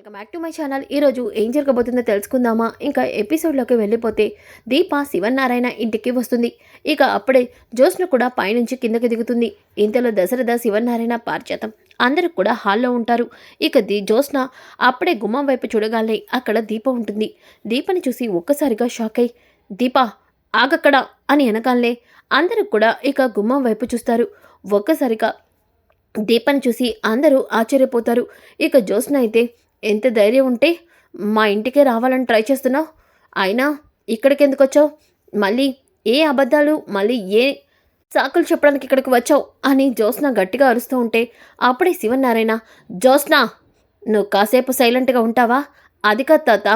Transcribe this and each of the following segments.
Welcome back to my channel. ఈరోజు ఏం జరగబోతుందో తెలుసుకుందామా? ఇంకా ఎపిసోడ్లోకి వెళ్ళిపోతే దీప శివనారాయణ ఇంటికి వస్తుంది. ఇక అప్పుడే జ్యోత్స్న కూడా పైనుంచి కిందకి దిగుతుంది. ఇంతలో దశరథ శివనారాయణ పార్చేతం అందరూ కూడా హాల్లో ఉంటారు. ఇక ది జ్యోత్స్న అప్పుడే గుమ్మం వైపు చూడగానే అక్కడ దీప ఉంటుంది. దీపని చూసి ఒక్కసారిగా షాక్ అయి దీప ఆగక్కడ? అని అనగానే అందరూ కూడా ఇక గుమ్మం వైపు చూస్తారు. ఒక్కసారిగా దీపని చూసి అందరూ ఆశ్చర్యపోతారు. ఇక జ్యోత్స్న అయితే ఎంత ధైర్యం ఉంటే మా ఇంటికే రావాలని ట్రై చేస్తున్నావు. అయినా ఇక్కడికి ఎందుకు వచ్చావు? మళ్ళీ ఏ అబద్ధాలు మళ్ళీ ఏ సాకులు చెప్పడానికి ఇక్కడికి వచ్చావు అని జ్యోత్స్న గట్టిగా అరుస్తూ ఉంటే అప్పుడే శివనారాయణ జ్యోత్స్న నువ్వు కాసేపు సైలెంట్గా ఉంటావా? అది కాదు తాత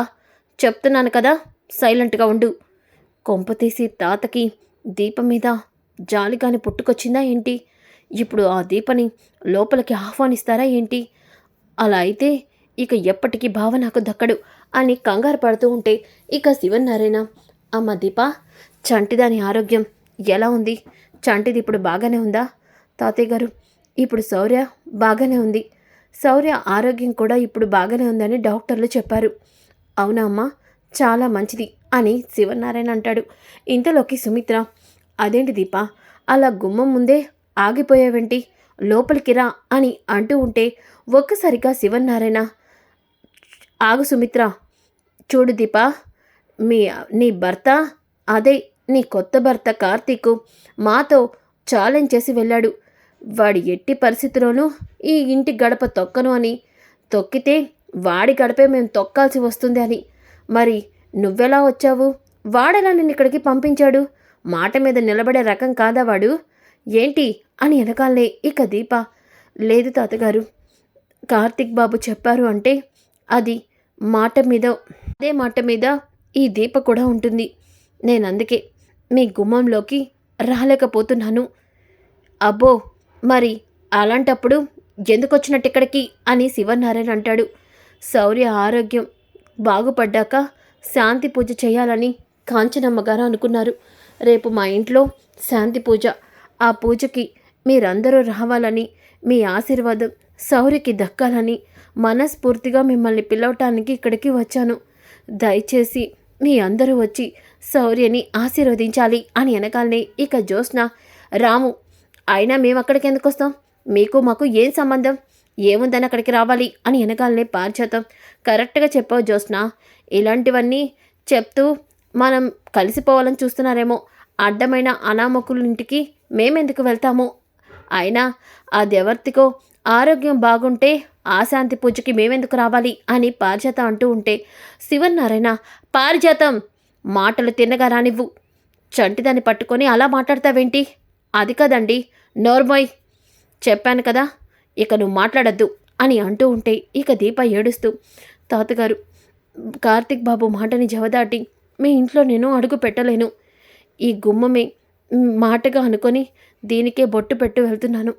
చెప్తున్నాను కదా సైలెంట్గా ఉండు. కొంప తీసి తాతకి దీపం మీద జాలిగాని పుట్టుకొచ్చిందా ఏంటి? ఇప్పుడు ఆ దీపని లోపలికి ఆహ్వానిస్తారా ఏంటి? అలా అయితే ఇక ఎప్పటికీ బావ నాకు దక్కడు అని కంగారు పడుతూ ఉంటే ఇక శివనారాయణ అమ్మ దీప చంటిదాని ఆరోగ్యం ఎలా ఉంది? చంటిది ఇప్పుడు బాగానే ఉందా? తాతయ్య గారు ఇప్పుడు శౌర్య బాగానే ఉంది. శౌర్య ఆరోగ్యం కూడా ఇప్పుడు బాగానే ఉందని డాక్టర్లు చెప్పారు. అవునా అమ్మా? చాలా మంచిది అని శివనారాయణ అంటాడు. ఇంతలోకి సుమిత్ర అదేంటి దీప అలా గుమ్మం ముందే ఆగిపోయావేంటి? లోపలికి రా అని అంటూ ఉంటే ఒక్కసారిగా శివనారాయణ ఆగు సుమిత్ర చూడు దీప మీ నీ భర్త అదే నీ కొత్త భర్త కార్తీకు మాతో ఛాలెంజ్ చేసి వెళ్ళాడు. వాడి ఎట్టి పరిస్థితిలోనూ ఈ ఇంటి గడప తొక్కను అని. తొక్కితే వాడి గడపే మేము తొక్కాల్సి వస్తుంది అని. మరి నువ్వెలా వచ్చావు? వాడెలా నిన్ను ఇక్కడికి పంపించాడు? మాట మీద నిలబడే రకం కాదా వాడు? ఏంటి? అని వెనకాలే ఇక దీప. లేదు తాతగారు కార్తిక్ బాబు చెప్పారు అంటే అది మాట మీద అదే మాట మీద ఈ దీప కూడా ఉంటుంది. నేను అందుకే మీ గుమ్మంలోకి రాలేకపోతున్నాను. అబ్బో మరి అలాంటప్పుడు ఎందుకు వచ్చినట్టు ఇక్కడికి? అని శివనారాయణ అంటాడు. శౌర్య ఆరోగ్యం బాగుపడ్డాక శాంతి పూజ చేయాలని కాంచనమ్మ గారు అనుకున్నారు. రేపు మా ఇంట్లో శాంతి పూజ. ఆ పూజకి మీరందరూ రావాలని మీ ఆశీర్వాదం శౌర్యకి దక్కాలని మనస్ఫూర్తిగా మిమ్మల్ని పిలవటానికి ఇక్కడికి వచ్చాను. దయచేసి మీ అందరూ వచ్చి శౌర్యని ఆశీర్వదించాలి అని వెనకాలనే ఇక జ్యోత్స్న రాము అయినా మేము అక్కడికి ఎందుకు వస్తాం? మీకు మాకు ఏం సంబంధం? ఏముందని అక్కడికి రావాలి అని వెనకాలనే పారిచేతాం కరెక్ట్గా చెప్పావు జ్యోత్స్న. ఇలాంటివన్నీ చెప్తూ మనం కలిసిపోవాలని చూస్తున్నారేమో. అడ్డమైన అనామకుల ఇంటికి మేమెందుకు వెళ్తాము? అయినా ఆ ఎవరికో ఆరోగ్యం బాగుంటే ఆ శాంతి పూజకి మేమెందుకు రావాలి అని పారిజాతం అంటూ ఉంటే శివన్నారాయణ పారిజాతం మాటలు తిన్నగా రానివ్వు. చంటిదాన్ని పట్టుకొని అలా మాట్లాడతావేంటి? అది కదండి నోర్మోయ్. చెప్పాను కదా ఇక నువ్వు మాట్లాడద్దు అని అంటూ ఉంటే ఇక దీప ఏడుస్తూ తాతగారు కార్తిక్ బాబు మాటని జవదాటి మీ ఇంట్లో నేను అడుగు పెట్టలేను. ఈ గుమ్మమే మాటగా అనుకొని దీనికే బొట్టు పెట్టు వెళ్తున్నాను.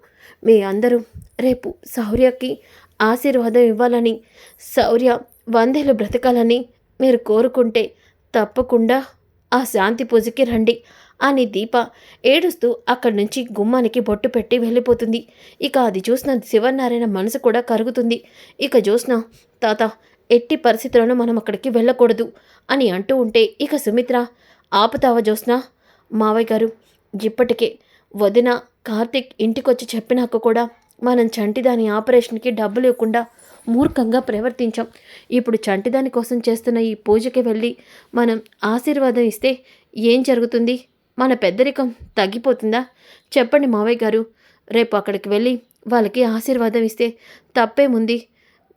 మీ అందరూ రేపు శౌర్యకి ఆశీర్వాదం ఇవ్వాలని శౌర్య వందేలు బ్రతకాలని మీరు కోరుకుంటే తప్పకుండా ఆ శాంతి పూజకి రండి. అని దీప ఏడుస్తూ అక్కడి నుంచి గుమ్మానికి బొట్టు పెట్టి వెళ్ళిపోతుంది. ఇక అది చూసిన శివనారాయణ మనసు కూడా కరుగుతుంది. ఇక చూసిన తాత ఎట్టి పరిస్థితుల్లోనూ మనం అక్కడికి వెళ్ళకూడదు అని అంటూ ఉంటే ఇక సుమిత్ర ఆపుతావా జోస్నా మావయ్య గారు ఇప్పటికే వదిన కార్తిక్ ఇంటికొచ్చి చెప్పినాక కూడా మనం చంటిదాని ఆపరేషన్కి డబ్బులు ఇవ్వకుండా మూర్ఖంగా ప్రవర్తించాం. ఇప్పుడు చంటిదాని కోసం చేస్తున్న ఈ పూజకి వెళ్ళి మనం ఆశీర్వాదం ఇస్తే ఏం జరుగుతుంది? మన పెద్దరికం తగ్గిపోతుందా? చెప్పండి మావయ్య గారు. రేపు అక్కడికి వెళ్ళి వాళ్ళకి ఆశీర్వాదం ఇస్తే తప్పేముంది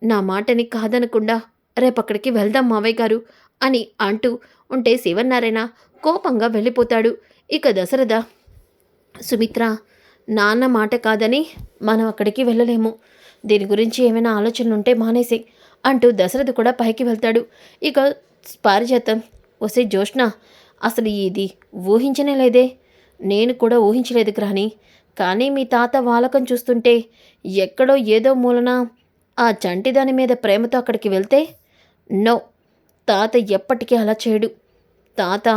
నా మాటని కాదనకుండా రేపు అక్కడికి వెళ్దాం మావయ్య గారు అని అంటూ ఉంటే శివనారాయణ కోపంగా వెళ్ళిపోతాడు. ఇక దశరథ సుమిత్ర నాన్న మాట కాదని మనం అక్కడికి వెళ్ళలేము. దీని గురించి ఏమైనా ఆలోచనలు ఉంటే మానేసే అంటూ దశరథ్ కూడా పైకి వెళ్తాడు. ఇక పారిజాతం వసే జ్యోష్ణ అసలు ఇది ఊహించనే లేదే. నేను కూడా ఊహించలేదు గ్రాని. కానీ మీ తాత వాలకం చూస్తుంటే ఎక్కడో ఏదో మూలన ఆ చంటిదాని మీద ప్రేమతో అక్కడికి వెళ్తే నో తాత ఎప్పటికీ అలా చేయడు. తాత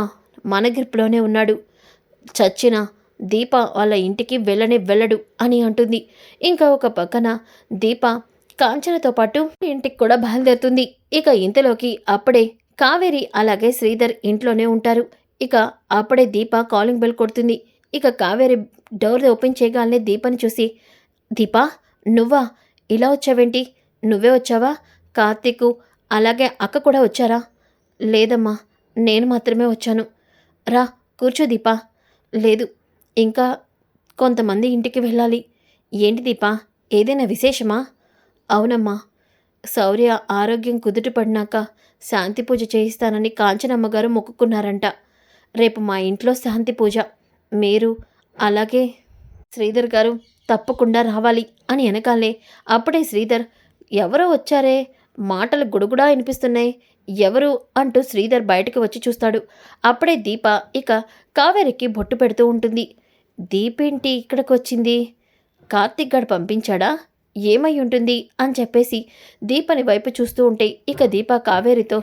మన గ్రిప్లోనే ఉన్నాడు. చచ్చిన దీప వాళ్ళ ఇంటికి వెళ్ళనే వెళ్ళడు అని అంటుంది. ఇంకా ఒక పక్కన దీప కాంచనతో పాటు ఇంటికి కూడా బయలుదేరుతుంది. ఇక ఇంతలోకి అప్పుడే కావేరి అలాగే శ్రీధర్ ఇంట్లోనే ఉంటారు. ఇక అప్పుడే దీప కాలింగ్ బెల్ కొడుతుంది. ఇక కావేరి డోర్ ఓపెన్ చేయగానే దీపని చూసి దీపా నువ్వా? ఇలా వచ్చావేంటి? నువ్వే వచ్చావా? కార్తీకు అలాగే అక్క కూడా వచ్చారా? లేదమ్మా నేను మాత్రమే వచ్చాను. రా కూర్చో దీపా. లేదు ఇంకా కొంతమంది ఇంటికి వెళ్ళాలి. ఏంటి దీపా? ఏదైనా విశేషమా? అవునమ్మా. శౌర్య ఆరోగ్యం కుదుటపడినాక శాంతి పూజ చేయిస్తానని కాంచనమ్మ గారు మొక్కుకున్నారంట. రేపు మా ఇంట్లో శాంతి పూజ. మీరు అలాగే శ్రీధర్ గారు తప్పకుండా రావాలి అని వెనకాలే అప్పుడే శ్రీధర్ ఎవరో వచ్చారే? మాటలు గుడుగుడా వినిపిస్తున్నాయి. ఎవరు? అంటూ శ్రీధర్ బయటకు వచ్చి చూస్తాడు. అప్పుడే దీప ఇక కావేరికి బొట్టు పెడుతూ ఉంటుంది. దీపేంటి ఇక్కడికి వచ్చింది కార్తిక్ గడు పంపించాడా? ఏమై ఉంటుంది? అని చెప్పేసి దీపని వైపు చూస్తూ ఉంటే ఇక దీప కావేరితో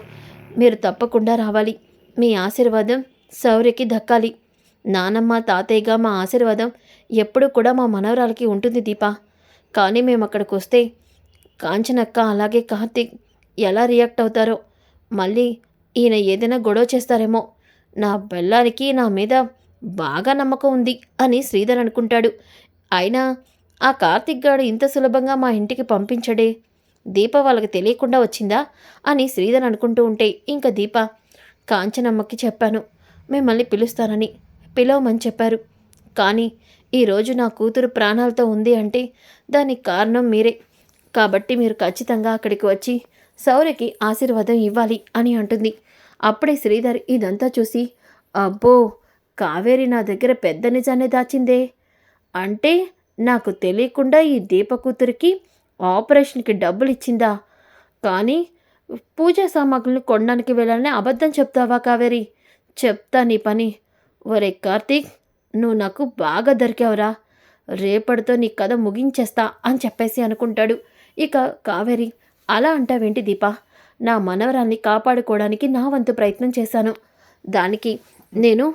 మీరు తప్పకుండా రావాలి. మీ ఆశీర్వాదం సౌర్యకి దక్కాలి. నానమ్మ తాతయ్యగా మా ఆశీర్వాదం ఎప్పుడూ కూడా మా మనవరాలకి ఉంటుంది దీప. కానీ మేము అక్కడికి వస్తే కాంచనక్క అలాగే కార్తీక్ ఎలా రియాక్ట్ అవుతారో మళ్ళీ ఈయన ఏదైనా గొడవ చేస్తారేమో నా బెల్లానికి నా మీద బాగా నమ్మకం ఉంది అని శ్రీధర్ అనుకుంటాడు. అయినా ఆ కార్తిక్ గాడు ఇంత సులభంగా మా ఇంటికి పంపించడే? దీప వాళ్ళకి తెలియకుండా వచ్చిందా? అని శ్రీధర్ అనుకుంటూ ఉంటే ఇంకా దీప కాంచనమ్మకి చెప్పాను మిమ్మల్ని పిలుస్తానని పిలవమని చెప్పారు. కానీ ఈరోజు నా కూతురు ప్రాణాలతో ఉంది అంటే దానికి కారణం మీరే. కాబట్టి మీరు ఖచ్చితంగా అక్కడికి వచ్చి సౌర్యకి ఆశీర్వాదం ఇవ్వాలి అని అంటుంది. అప్పుడే శ్రీధర్ ఇదంతా చూసి అబ్బో! కావేరి నా దగ్గర పెద్ద నిజాన్ని దాచిందే. అంటే నాకు తెలియకుండా ఈ దీప కూతురికి ఆపరేషన్కి డబ్బులు ఇచ్చిందా కానీ పూజా సామాగ్రిని కొనడానికి వెళ్ళాలని అబద్ధం చెప్తావా కావేరి? చెప్తా నీ పని. ఒరే కార్తీక్ నువ్వు నాకు బాగా దొరికావురా. రేపటితో నీ కథ ముగించేస్తా అని చెప్పేసి అనుకుంటాడు. ఇక కావేరి అలా అంటావేంటి దీప? నా మనవరాన్ని కాపాడుకోవడానికి నా వంతు ప్రయత్నం చేశాను. దానికి నేను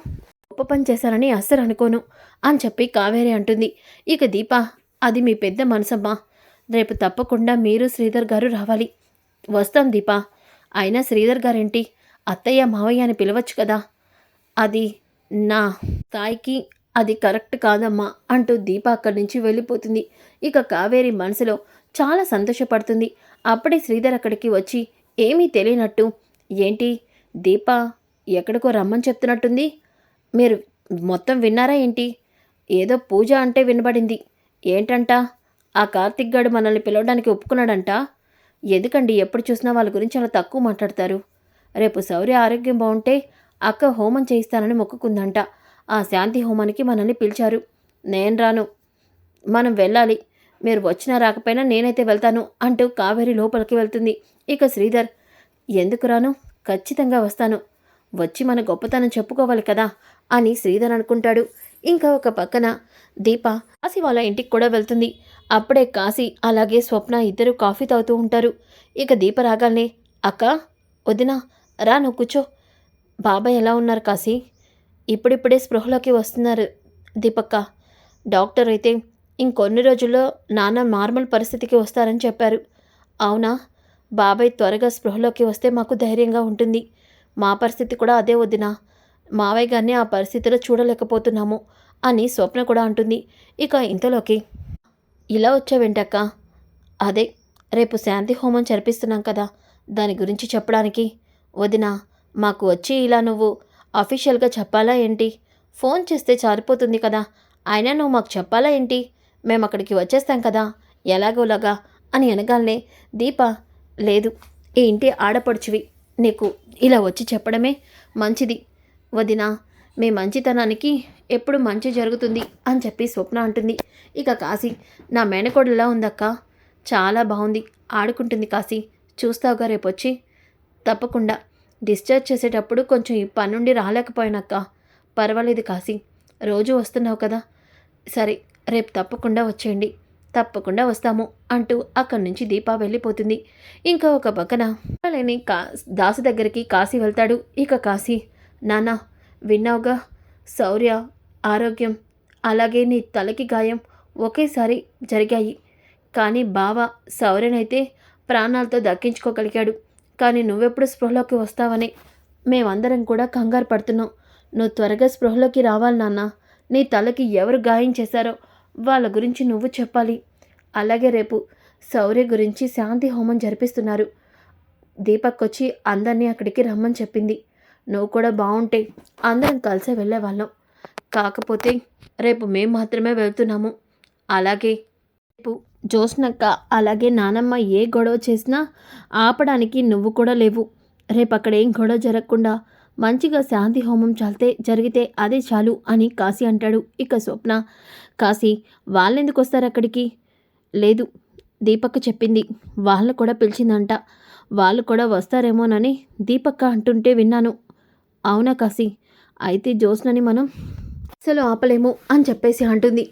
గొప్ప పని చేశానని అస్సలు అనుకోను అని చెప్పి కావేరి అంటుంది. ఇక దీప అది మీ పెద్ద మనసమ్మా. రేపు తప్పకుండా మీరు శ్రీధర్ గారు రావాలి. వస్తాం దీప. అయినా శ్రీధర్ గారేంటి? అత్తయ్య మావయ్య అని పిలవచ్చు కదా. అది నా స్థాయికి అది కరెక్ట్ కాదమ్మా అంటూ దీప అక్కడి నుంచి వెళ్ళిపోతుంది. ఇక కావేరి మనసులో చాలా సంతోషపడుతుంది. అప్పుడే శ్రీధర్ అక్కడికి వచ్చి ఏమీ తెలియనట్టు ఏంటి దీప ఎక్కడికో రమ్మని చెప్తున్నట్టుంది? మీరు మొత్తం విన్నారా ఏంటి? ఏదో పూజ అంటే వినబడింది. ఏంటంట? ఆ కార్తిక్ గాడు మనల్ని పిలవడానికి ఒప్పుకున్నాడంట. ఎందుకండి? ఎప్పుడు చూసినా వాళ్ళ గురించి అలా తక్కువ మాట్లాడతారు. రేపు సౌర్య ఆరోగ్యం బాగుంటే అక్క హోమం చేయిస్తానని మొక్కుకుందంట. ఆ శాంతి హోమానికి మనల్ని పిలిచారు. నేను రాను. మనం వెళ్ళాలి. మీరు వచ్చినా రాకపోయినా నేనైతే వెళ్తాను అంటూ కావేరి లోపలికి వెళ్తుంది. ఇక శ్రీధర్ ఎందుకు రాను? ఖచ్చితంగా వస్తాను. వచ్చి మన గొప్పతనం చెప్పుకోవాలి కదా. అని శ్రీధర్ అనుకుంటాడు. ఇంకా ఒక పక్కన దీప కాశీ వాళ్ళ ఇంటికి కూడా వెళ్తుంది. అప్పుడే కాశీ అలాగే స్వప్న ఇద్దరు కాఫీ తాగుతూ ఉంటారు. ఇక దీప రాగానే అక్క వదినా రా నువ్వు కూర్చో. బాబాయ్ ఎలా ఉన్నారు కాశీ? ఇప్పుడిప్పుడే స్పృహలోకి వస్తున్నారు దీపక్క. డాక్టర్ అయితే ఇంకొన్ని రోజుల్లో నాన్న నార్మల్ పరిస్థితికి వస్తారని చెప్పారు. అవునా? బాబాయ్ త్వరగా స్పృహలోకి వస్తే మాకు ధైర్యంగా ఉంటుంది. మా పరిస్థితి కూడా అదే వదినా. మావయ్య గారిని ఆ పరిస్థితిలో చూడలేకపోతున్నాము అని స్వప్న కూడా అంటుంది. ఇక ఇంతలోకి ఇలా వచ్చావేంటక్క? అదే రేపు శాంతి హోమం జరిపిస్తున్నాం కదా దాని గురించి చెప్పడానికి. వదినా మాకు వచ్చి ఇలా నువ్వు అఫీషియల్గా చెప్పాలా ఏంటి? ఫోన్ చేస్తే చారిపోతుంది కదా అయినా నువ్వు మాకు చెప్పాలా ఏంటి? మేము అక్కడికి వచ్చేస్తాం కదా ఎలాగోలాగా అని అనగానే దీప లేదు ఈ ఇంటి ఆడపడుచువి నీకు ఇలా వచ్చి చెప్పడమే మంచిది. వదినా మీ మంచితనానికి ఎప్పుడు మంచి జరుగుతుంది అని చెప్పి స్వప్న అంటుంది. ఇక కాశీ నా మేనకోడలా ఉందక్క. చాలా బాగుంది. ఆడుకుంటుంది కాశీ. చూస్తావుగా రేపు వచ్చి తప్పకుండా. డిశ్చార్జ్ చేసేటప్పుడు కొంచెం ఈ పనుండి రాలేకపోయానక్క. పర్వాలేదు కాశీ. రోజు వస్తున్నావు కదా. సరే రేపు తప్పకుండా వచ్చేయండి. తప్పకుండా వస్తాము అంటూ అక్కడి నుంచి దీప వెళ్ళిపోతుంది. ఇంకా ఒక పక్కన లేని కా దాసు దగ్గరికి కాశీ వెళ్తాడు. ఇక కాశీ నాన్న విన్నావుగా? శౌర్య ఆరోగ్యం అలాగే నీ తలకి గాయం ఒకేసారి జరిగాయి. కానీ బావ శౌర్యనైతే ప్రాణాలతో దక్కించుకోగలిగాడు. కానీ నువ్వెప్పుడు స్పృహలోకి వస్తావని మేమందరం కూడా కంగారు పడుతున్నాం. నువ్వు త్వరగా స్పృహలోకి రావాలి నాన్న. నీ తలకి ఎవరు గాయం చేశారో వాళ్ళ గురించి నువ్వు చెప్పాలి. అలాగే రేపు శౌర్య గురించి శాంతి హోమం జరిపిస్తున్నారు. దీపక్ వచ్చి అందరినీ అక్కడికి రమ్మని చెప్పింది. నువ్వు కూడా బాగుంటే అందరం కలిసే వెళ్ళేవాళ్ళం. కాకపోతే రేపు మేము మాత్రమే వెళ్తున్నాము. అలాగే రేపు జోస్నక్క అలాగే నానమ్మ ఏ గొడవ చేసినా ఆపడానికి నువ్వు కూడా లేవు. రేపు అక్కడ ఏం గొడవ జరగకుండా మంచిగా శాంతి హోమం చల్తే జరిగితే అదే చాలు అని కాశీ అంటాడు ఇక స్వప్న. కాశీ వాళ్ళెందుకు వస్తారు అక్కడికి? లేదు దీపక్ చెప్పింది. వాళ్ళు కూడా పిలిచిందంట. వాళ్ళు కూడా వస్తారేమోనని దీపక్క అంటుంటే విన్నాను. అవునా కాశీ? అయితే జ్యోత్స్నని మనం అసలు ఆపలేము అని చెప్పేసి అంటుంది.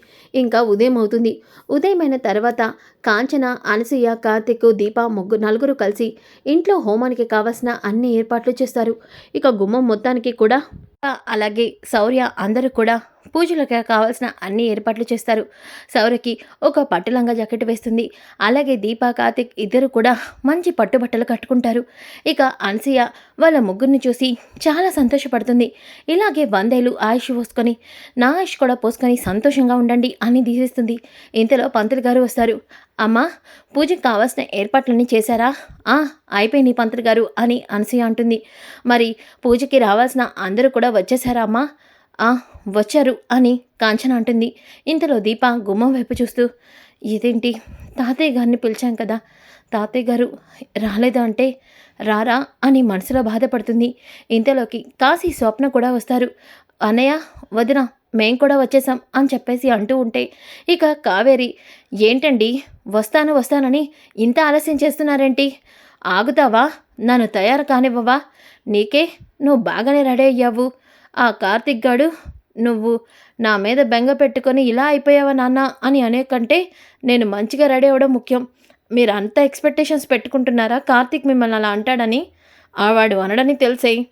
ఇంకా ఉదయం అవుతుంది. ఉదయమైన తర్వాత కాంచన అనసూయ కార్తిక్ దీప ముగ్గురు నలుగురు కలిసి ఇంట్లో హోమానికి కావలసిన అన్ని ఏర్పాట్లు చేస్తారు. ఇక గుమ్మం మొత్తానికి కూడా అలాగే శౌర్య అందరూ కూడా పూజలకు కావాల్సిన అన్ని ఏర్పాట్లు చేస్తారు. శౌర్యకి ఒక పట్టులంగా జాకెట్ వేస్తుంది. అలాగే దీపా కార్తిక్ ఇద్దరు కూడా మంచి పట్టుబట్టలు కట్టుకుంటారు. ఇక అన్సయ్య వాళ్ళ ముగ్గురిని చూసి చాలా సంతోషపడుతుంది. ఇలాగే వందేలు ఆయుష్ పోసుకొని నా ఆయుష్ కూడా పోసుకొని సంతోషంగా ఉండండి అని దీసేస్తుంది ఇంతలో పంతులు గారు వస్తారు. అమ్మా పూజకి కావాల్సిన ఏర్పాట్లన్నీ చేశారా? ఆ అయిపోయింది పంతులు గారు అని అనసూయ అంటుంది. మరి పూజకి రావాల్సిన అందరూ కూడా వచ్చేసారా అమ్మా? ఆ వచ్చారు అని కాంచన అంటుంది. ఇంతలో దీప గుమ్మం వైపు చూస్తూ ఇదేంటి? తాతయ్య గారిని పిలిచాం కదా. తాతయ్య గారు రాలేదు అంటే? రారా అని మనసులో బాధపడుతుంది. ఇంతలోకి కాశీ స్వప్న కూడా వస్తారు. అన్నయ్య వదిన మేం కూడా వచ్చేసాం అని చెప్పేసి అంటూ ఉంటే ఇక కావేరి ఏంటండి? వస్తాను వస్తానని ఇంత ఆలస్యం చేస్తున్నారేంటి? ఆగుతావా? నన్ను తయారు కానివ్వవా? నీకే నువ్వు బాగానే రెడీ అయ్యావు. ఆ కార్తిక్ గాడు నువ్వు నా మీద బెంగ పెట్టుకొని ఇలా అయిపోయావా నాన్న? అని అనే కంటే నేను మంచిగా రెడీ అవ్వడం ముఖ్యం. మీరు అంత ఎక్స్పెక్టేషన్స్ పెట్టుకుంటున్నారా కార్తిక్ మిమ్మల్ని అలా అంటాడని? ఆ వాడు అనడని తెలిసే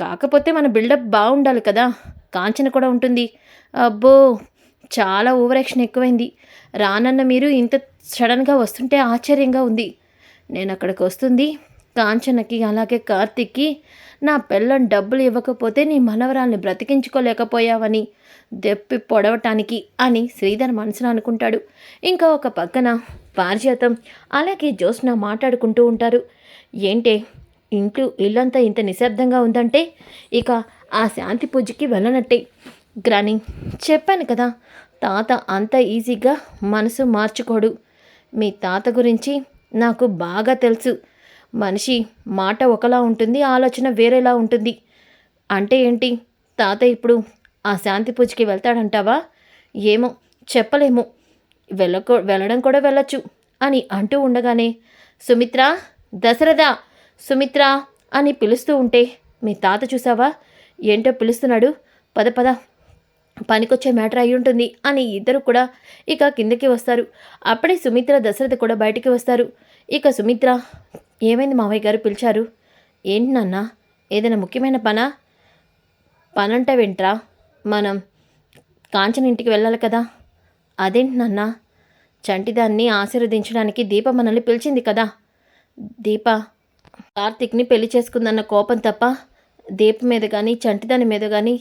కాకపోతే మన బిల్డప్ బాగుండాలి కదా. కాంచన కూడా ఉంటుంది. అబ్బో చాలా ఓవర్ యాక్షన్ ఎక్కువైంది. రానన్న మీరు ఇంత సడన్గా వస్తుంటే ఆశ్చర్యంగా ఉంది. నేను అక్కడికి వస్తుంది. కాంచనకి అలాగే కార్తిక్కి నా పిల్లం డబ్బులు ఇవ్వకపోతే నీ మనవరాల్ని బ్రతికించుకోలేకపోయావని దెప్పి పొడవటానికి అని శ్రీధర్ మనసులో అనుకుంటాడు. ఇంకా ఒక పక్కన పారిజాతం అలాగే జ్యోత్స్న మాట్లాడుకుంటూ ఉంటారు. ఏంటే ఇంట్లో ఇల్లంతా ఇంత నిశ్శబ్దంగా ఉందంటే ఇక ఆ శాంతి పూజకి వెళ్ళనట్టే. గ్రాని చెప్పాను కదా తాత అంత ఈజీగా మనసు మార్చుకోడు. మీ తాత గురించి నాకు బాగా తెలుసు. మనిషి మాట ఒకలా ఉంటుంది ఆలోచన వేరేలా ఉంటుంది. అంటే ఏంటి? తాత ఇప్పుడు ఆ శాంతి పూజకి వెళ్తాడంటావా? ఏమో చెప్పలేము. వెళ్ళకో వెళ్ళడం కూడా వెళ్ళొచ్చు అని అంటూ ఉండగానే సుమిత్ర దశరథ సుమిత్ర అని పిలుస్తూ ఉంటే మీ తాత చూసావా? ఏంటో పిలుస్తున్నాడు. పద పద. పనికొచ్చే మ్యాటర్ అయి ఉంటుంది అని ఇద్దరు కూడా ఇక కిందకి వస్తారు. అప్పుడే సుమిత్ర దశరథ కూడా బయటికి వస్తారు. ఇక సుమిత్ర ఏమైంది మావయ్య గారు? పిలిచారు. ఏంటి నాన్న? ఏదైనా ముఖ్యమైన పనా? పనంట వెంట్రా మనం కాంచన ఇంటికి వెళ్ళాలి కదా. అదేంటి నాన్న? చంటిదాన్ని ఆశీర్వదించడానికి దీప మనల్ని పిలిచింది కదా. దీప కార్తిక్ని పెళ్ళి చేసుకుందన్న కోపం తప్ప దీప మీద కానీ చంటిదాని మీద కానీ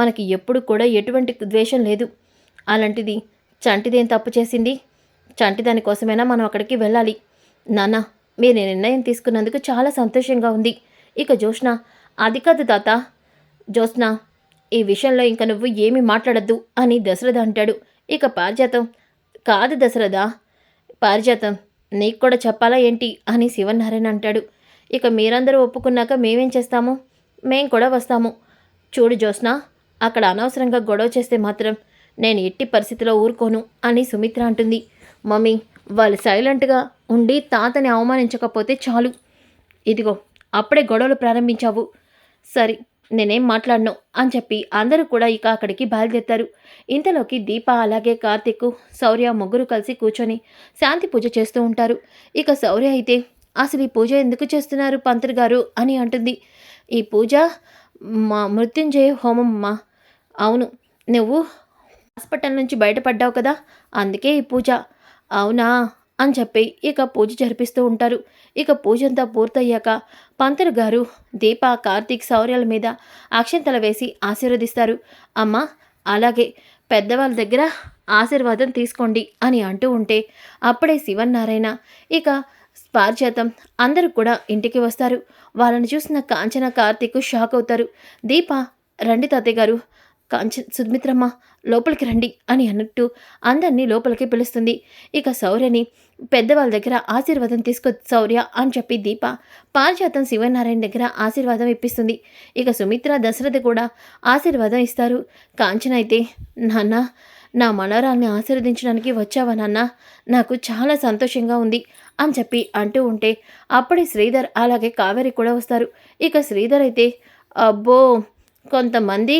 మనకి ఎప్పుడు కూడా ఎటువంటి ద్వేషం లేదు. అలాంటిది చంటిదేం తప్పు చేసింది? చంటి కోసమైనా మనం అక్కడికి వెళ్ళాలి? నాన్న మీరు నిర్ణయం తీసుకున్నందుకు చాలా సంతోషంగా ఉంది. ఇక జోష్న అది కాదు తాత. జోష్న ఈ విషయంలో ఇంక నువ్వు ఏమీ మాట్లాడద్దు అని దశరథ అంటాడు. ఇక పారిజాతం కాదు దశరథ. పారిజాతం నీకు కూడా చెప్పాలా ఏంటి అని శివనారాయణ అంటాడు. ఇక మీరందరూ ఒప్పుకున్నాక మేమేం చేస్తాము? మేం కూడా వస్తాము. చూడు జోస్న అక్కడ అనవసరంగా గొడవ చేస్తే మాత్రం నేను ఎట్టి పరిస్థితిలో ఊరుకోను అని సుమిత్ర అంటుంది. మమ్మీ వాళ్ళు సైలెంట్గా ఉండి తాతని అవమానించకపోతే చాలు. ఇదిగో అప్పుడే గొడవలు ప్రారంభించావు. సరే నేనేం మాట్లాడను అని చెప్పి అందరూ కూడా ఇక అక్కడికి బయలుదేరుతారు. ఇంతలోకి దీప అలాగే కార్తిక్ శౌర్య ముగ్గురు కలిసి కూర్చొని శాంతి పూజ చేస్తూ ఉంటారు. ఇక శౌర్య అయితే అసలు ఈ పూజ ఎందుకు చేస్తున్నారు పంతులు గారు? అని అంటుంది. ఈ పూజ మా మృత్యుంజయ హోమం అమ్మా అవును నువ్వు హాస్పిటల్ నుంచి బయటపడ్డావు కదా అందుకే ఈ పూజ. అవునా? అని చెప్పి ఇక పూజ జరిపిస్తూ ఉంటారు. ఇక పూజ అంతా పూర్తయ్యాక పంతులు గారు దీప కార్తీక్ శౌర్యాల మీద అక్షంతలు వేసి ఆశీర్వదిస్తారు. అమ్మ అలాగే పెద్దవాళ్ళ దగ్గర ఆశీర్వాదం తీసుకోండి అని అంటూ ఉంటే అప్పుడే శివన్నారాయణ ఇక పారిజాతం అందరూ కూడా ఇంటికి వస్తారు. వాళ్ళని చూసిన కాంచన కార్తీక్ షాక్ అవుతారు. దీప రండి తాతయ్య గారు కాంచ సుమిత్రమ్మ లోపలికి రండి అని అన్నట్టు అందరినీ లోపలికి పిలుస్తుంది. ఇక శౌర్యని పెద్దవాళ్ళ దగ్గర ఆశీర్వాదం తీసుకో శౌర్య అని చెప్పి దీప పారిజాతం శివనారాయణ దగ్గర ఆశీర్వాదం ఇప్పిస్తుంది. ఇక సుమిత్ర దశరథ కూడా ఆశీర్వాదం ఇస్తారు. కాంచన అయితే నాన్న నా మనవరాల్ని ఆశీర్వదించడానికి వచ్చావా నాన్న? నాకు చాలా సంతోషంగా ఉంది అని చెప్పి అంటూ ఉంటే అప్పుడే శ్రీధర్ అలాగే కావేరి కూడా వస్తారు. ఇక శ్రీధర్ అయితే అబ్బో కొంతమంది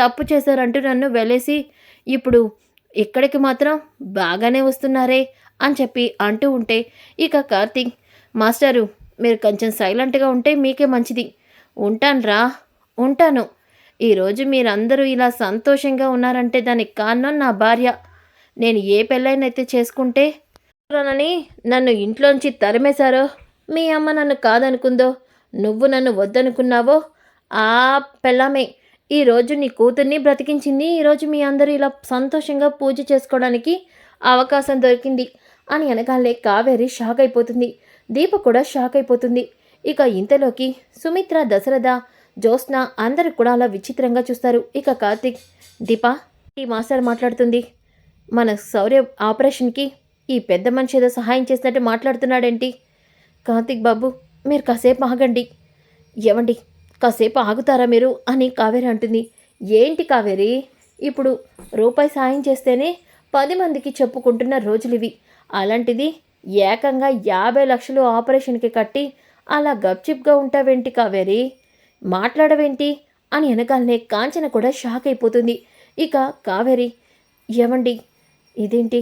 తప్పు చేశారంటూ నన్ను వెళ్ళేసి ఇప్పుడు ఇక్కడికి మాత్రం బాగానే వస్తున్నారే అని చెప్పి అంటూ ఉంటే ఇక కార్తీక్ మాస్టరు మీరు కొంచెం సైలెంట్గా ఉంటే మీకే మంచిది. ఉంటానురా ఉంటాను. ఈరోజు మీరందరూ ఇలా సంతోషంగా ఉన్నారంటే దానికి కారణం నా భార్య. నేను ఏ పెళ్ళైనైతే చేసుకుంటే అని నన్ను ఇంట్లోంచి తరిమేశారో మీ అమ్మ నన్ను కాదనుకుందో నువ్వు నన్ను వద్దనుకున్నావో ఆ పెళ్ళామే. ఈరోజు నీ కూతుర్ని బ్రతికించింది. ఈరోజు మీ అందరూ ఇలా సంతోషంగా పూజ చేసుకోవడానికి అవకాశం దొరికింది అని అనగానే కావేరి షాక్ అయిపోతుంది. దీప కూడా షాక్ అయిపోతుంది. ఇక ఇంతలోకి సుమిత్ర దశరథ జ్యోత్స్న అందరూ కూడా అలా విచిత్రంగా చూస్తారు. ఇక కార్తిక్ దీప ఈ మాస్టర్ మాట్లాడుతుంది. మన శౌర్య ఆపరేషన్కి ఈ పెద్ద మనిషి ఏదో సహాయం చేసినట్టు మాట్లాడుతున్నాడేంటి? కార్తిక్ బాబు మీరు కాసేపు ఆగండి. ఏమండి కాసేపు ఆగుతారా మీరు? అని కావేరి అంటుంది. ఏంటి కావేరి? ఇప్పుడు రూపాయి సాయం చేస్తేనే పది మందికి చెప్పుకుంటున్న రోజులు ఇవి అలాంటిది ఏకంగా యాభై లక్షలు ఆపరేషన్కి కట్టి అలా గప్చిప్గా ఉంటావేంటి కావేరి? మాట్లాడవేంటి? అని వెనకాలనే కాంచన కూడా షాక్ అయిపోతుంది. ఇక కావేరి ఏమండి ఇదేంటి?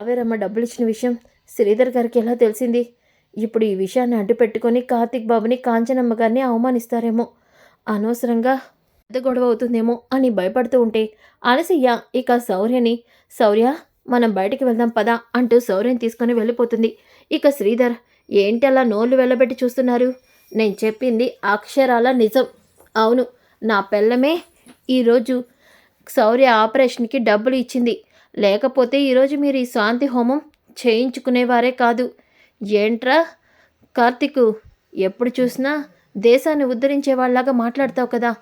కావేరమ్మ డబ్బులు ఇచ్చిన విషయం శ్రీధర్ గారికి ఎలా తెలిసింది? ఇప్పుడు ఈ విషయాన్ని అడ్డు పెట్టుకొని కార్తిక్ బాబుని కాంచనమ్మ గారిని అవమానిస్తారేమో. అనవసరంగా పెద్ద గొడవ అవుతుందేమో అని భయపడుతూ ఉంటే అలసయ్య ఇక శౌర్యని శౌర్య మనం బయటికి వెళ్దాం పదా అంటూ శౌర్యం తీసుకొని వెళ్ళిపోతుంది. ఇక శ్రీధర్ ఏంటి అలా నోళ్ళు వెళ్ళబెట్టి చూస్తున్నారు? నేను చెప్పింది అక్షరాల నిజం. అవును నా పెళ్ళమే ఈరోజు శౌర్య ఆపరేషన్కి డబ్బులు ఇచ్చింది. లేకపోతే ఈరోజు మీరు ఈ శాంతి హోమం చేయించుకునేవారే కాదు. ఏంట్రా? కార్తిక్ ఎప్పుడు చూసినా దేశాన్ని ఉద్ధరించే వాళ్ళలాగా మాట్లాడతావు కదా.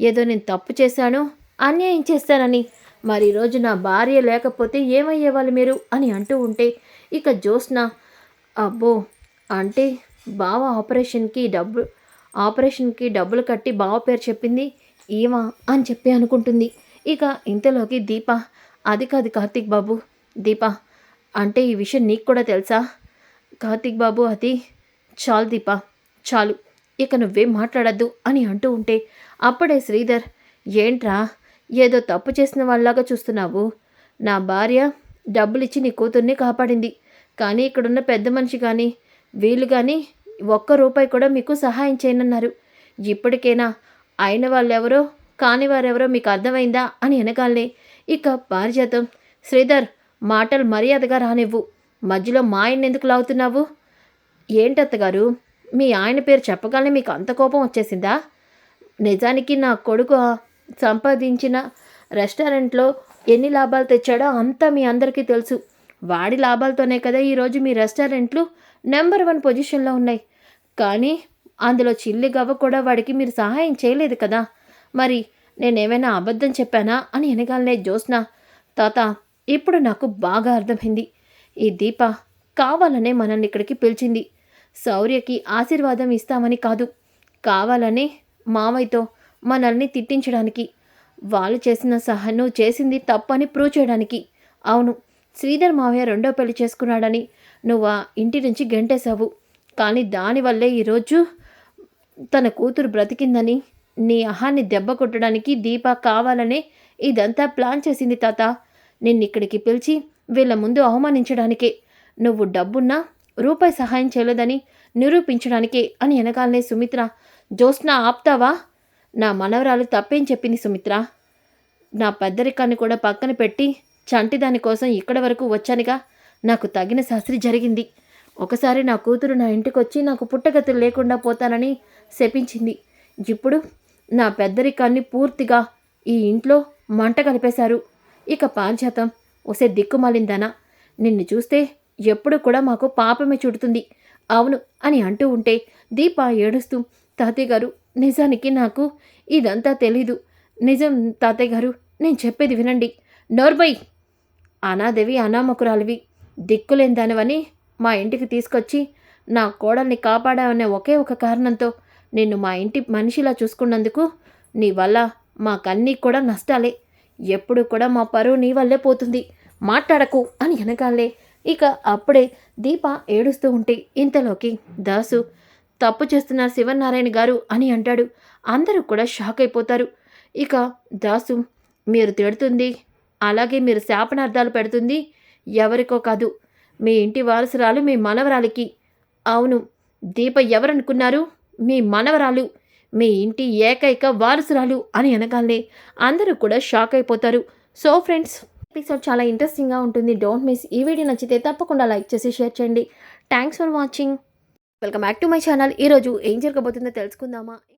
ఏదో నేను తప్పు చేశాను అన్యాయం చేస్తానని. మరి ఈరోజు నా భార్య లేకపోతే ఏమయ్యేవాళ్ళు మీరు? అని అంటూ ఉంటే ఇక జ్యోత్స్న అబ్బో అంటే బావ ఆపరేషన్కి డబ్బు ఆపరేషన్కి డబ్బులు కట్టి బావ పేరు చెప్పింది ఏమా అని చెప్పి అనుకుంటుంది. ఇక ఇంతలోకి దీప అది కాదు కార్తీక్ బాబు. దీప అంటే ఈ విషయం నీకు కూడా తెలుసా? కార్తీక్ బాబు అది చాలు దీప చాలు. ఇక నువ్వేం మాట్లాడద్దు అని అంటూ ఉంటే అప్పుడే శ్రీధర్ ఏంట్రా ఏదో తప్పు చేసిన వాళ్ళలాగా చూస్తున్నావు. నా భార్య డబ్బులిచ్చి నీ కూతుర్ని కాపాడింది. కానీ ఇక్కడున్న పెద్ద మనిషి కానీ వీళ్ళు కానీ ఒక్క రూపాయి కూడా మీకు సహాయం చేయనన్నారు. ఇప్పటికైనా అయిన వాళ్ళెవరో కాని వారెవరో మీకు అర్థమైందా? అని వెనకాలనే ఇక పారిజాతం శ్రీధర్ మాటలు మర్యాదగా రానివ్వు. మధ్యలో మా ఆయన ఎందుకు లాగుతున్నావు? ఏంటత్తగారు? మీ ఆయన పేరు చెప్పగానే మీకు అంత కోపం వచ్చేసిందా? నిజానికి నా కొడుకు సంపాదించిన రెస్టారెంట్లో ఎన్ని లాభాలు తెచ్చాడో అంతా మీ అందరికీ తెలుసు. వాడి లాభాలతోనే కదా ఈరోజు మీ రెస్టారెంట్లు నెంబర్ వన్ పొజిషన్లో ఉన్నాయి. కానీ అందులో చిల్లి గవ్వ కూడా వాడికి మీరు సహాయం చేయలేదు కదా. మరి నేనేమైనా అబద్ధం చెప్పానా అని వెనగాలనే జోస్నా తాత ఇప్పుడు నాకు బాగా అర్థమైంది. ఈ దీప కావాలనే మనల్ని ఇక్కడికి పిలిచింది. శౌర్యకి ఆశీర్వాదం ఇస్తామని కాదు. కావాలనే మావయ్యతో మనల్ని తిట్టించడానికి వాళ్ళు చేసిన సహా నువ్వు చేసింది తప్పని ప్రూవ్ చేయడానికి. అవును శ్రీధర్ మావయ్య రెండో పెళ్ళి చేసుకున్నాడని నువ్వు ఆ ఇంటి నుంచి గెంటేశావు. కానీ దానివల్లే ఈరోజు తన కూతురు బ్రతికిందని నీ అహాన్ని దెబ్బ కొట్టడానికి దీప కావాలనే ఇదంతా ప్లాన్ చేసింది తాత. నిన్నిక్కడికి పిలిచి వీళ్ళ ముందు అవమానించడానికే. నువ్వు డబ్బున్నా రూపాయి సహాయం చేయలేదని నిరూపించడానికే అని వెనకాలనే సుమిత్ర. జ్యోత్స్న ఆప్తావా? నా మనవరాలు తప్పేం చెప్పింది సుమిత్ర? నా పెద్దరికాన్ని కూడా పక్కన పెట్టి చంటి దాని కోసం ఇక్కడ వరకు వచ్చానుగా. నాకు తగిన శాస్త్రి జరిగింది. ఒకసారి నా కూతురు నా ఇంటికి వచ్చి నాకు పుట్టగతులు లేకుండా పోతానని శపించింది. ఇప్పుడు నా పెద్దరికాన్ని పూర్తిగా ఈ ఇంట్లో మంట కలిపేశారు. ఇక పాంచాతం ఒసే దిక్కుమాలిందనా? నిన్ను చూస్తే ఎప్పుడు కూడా మాకు పాపమే చుడుతుంది. అవును అని అంటూ ఉంటే దీప ఏడుస్తూ తాతయ్య గారు నిజానికి నాకు ఇదంతా తెలీదు. నిజం తాతయ్య గారు నేను చెప్పేది వినండి. నోర్బై అనాదేవి అనామకురాలివి దిక్కులేని దానివని మా ఇంటికి తీసుకొచ్చి నా కోడల్ని కాపాడావనే ఒకే ఒక కారణంతో నిన్ను మా ఇంటి మనిషిలా చూసుకున్నందుకు నీ వల్ల మాకన్నీ కూడా నష్టాలే. ఎప్పుడు కూడా మా పరువు నీ వల్లే పోతుంది. మాట్లాడకు అని వెనకాలే ఇక అప్పుడే దీప ఏడుస్తూ ఉంటే ఇంతలోకి దాసు తప్పు చేస్తున్నారు శివనారాయణ గారు అని అంటాడు. అందరూ కూడా షాక్ అయిపోతారు. ఇక దాసు మీరు తిడుతుంది అలాగే మీరు శాపనార్థాలు పెడుతుంది ఎవరికో కాదు. మీ ఇంటి వారసురాలు మీ మనవరాలికి. అవును దీప ఎవరనుకున్నారు? మీ మనవరాలు మీ ఇంటి ఏకైక వారసురాలు అని అనగానే అందరూ కూడా షాక్ అయిపోతారు. సో ఫ్రెండ్స్ ఎపిసోడ్ చాలా ఇంట్రెస్టింగ్గా ఉంటుంది. డోంట్ మిస్ ఈ వీడియో నచ్చితే తప్పకుండా లైక్ చేసి షేర్ చేయండి. Thanks for watching welcome back to my channel ఈరోజు ఏం జరగబోతుందో తెలుసుకుందామా?